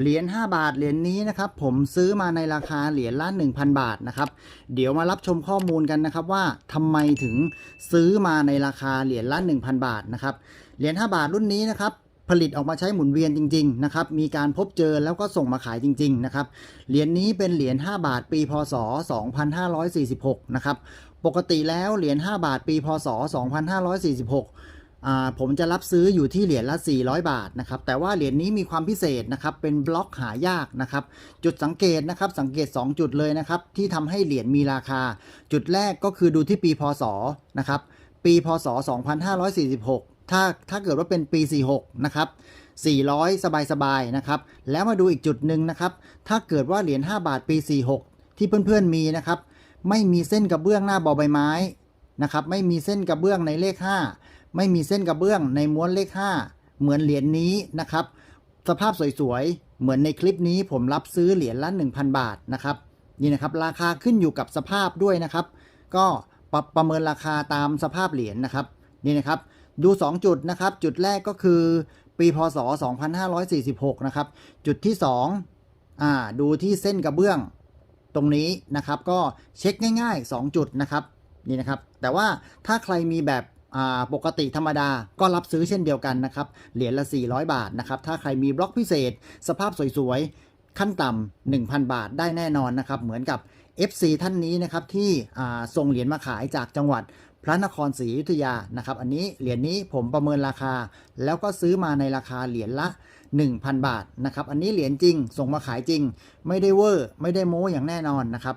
เหรียญ5บาทเหรียญนี้นะครับผมซื้อมาในราคาเหรียญละ 1,000 บาทนะครับเดี๋ยวมารับชมข้อมูลกันนะครับว่าทำไมถึงซื้อมาในราคาเหรียญละ 1,000 บาทนะครับเหรียญ5บาทรุ่นนี้นะครับผลิตออกมาใช้หมุนเวียนจริงๆนะครับมีการพบเจอแล้วก็ส่งมาขายจริงๆนะครับเหรียญนี้เป็นเหรียญ5บาทปีพศ 2546นะครับปกติแล้วเหรียญ5บาทปีพศ 2546อ่า ผมจะรับซื้ออยู่ที่เหรียญละ 400 บาทนะครับ แต่ว่าเหรียญนี้มีความพิเศษนะครับ เป็นบล็อกหายากนะครับ จุดสังเกตนะครับ สังเกต 2 จุดเลยนะครับ ที่ทำให้เหรียญมีราคา จุดแรกก็คือดูที่ปีพศนะครับ ปีพศ 2546 ถ้าถ้าเกิดว่าเป็นปี 46 นะครับ 400 สบายๆ นะครับ แล้วมาดูอีกจุดหนึ่งนะครับ ถ้าเกิดว่าเหรียญ 5 บาทปี 46 ที่เพื่อนๆ มีนะครับ ไม่มีเส้นกระเบื้องหน้าบอใบไม้นะครับ ไม่มีเส้นกระเบื้องในเลข 5 ไม่มีเส้นกระเบื้องในม้วนเลข 5 เหมือนเหรียญนี้นะครับ สภาพสวยๆ เหมือนในคลิปนี้ผมรับซื้อเหรียญละ 1,000 บาทนะครับนี่นะครับราคาขึ้นอยู่กับสภาพด้วยนะครับ ก็ปรับประเมินราคาตามสภาพเหรียญนะครับนี่นะครับ ดู 2 จุดนะครับ จุดแรกก็คือปีพศ 2546 นะครับ จุดที่ 2 อ่า ดูที่เส้นกระเบื้องตรงนี้นะครับ ก็เช็คง่าย ๆ 2 จุดนะครับ นี่นะครับ แต่ว่าถ้าใครมีแบบ ปกติธรรมดาก็รับซื้อเช่นเดียวกันนะครับ เหรียญละ 400 บาทนะครับ ถ้าใครมีบล็อกพิเศษ สภาพสวยๆ ขั้นต่ำ1,000 บาทได้แน่นอนนะครับ เหมือนกับ FC ท่านนี้นะครับที่ส่งเหรียญมาขายจากจังหวัดพระนครศรีอยุธยานะครับ อันนี้เหรียญนี้ผมประเมินราคา แล้วก็ซื้อมาในราคาเหรียญละ 1,000 บาทนะครับ อันนี้เหรียญจริง ส่งมาขายจริง ไม่ได้เวอร์ ไม่ได้โม้อย่างแน่นอนนะครับ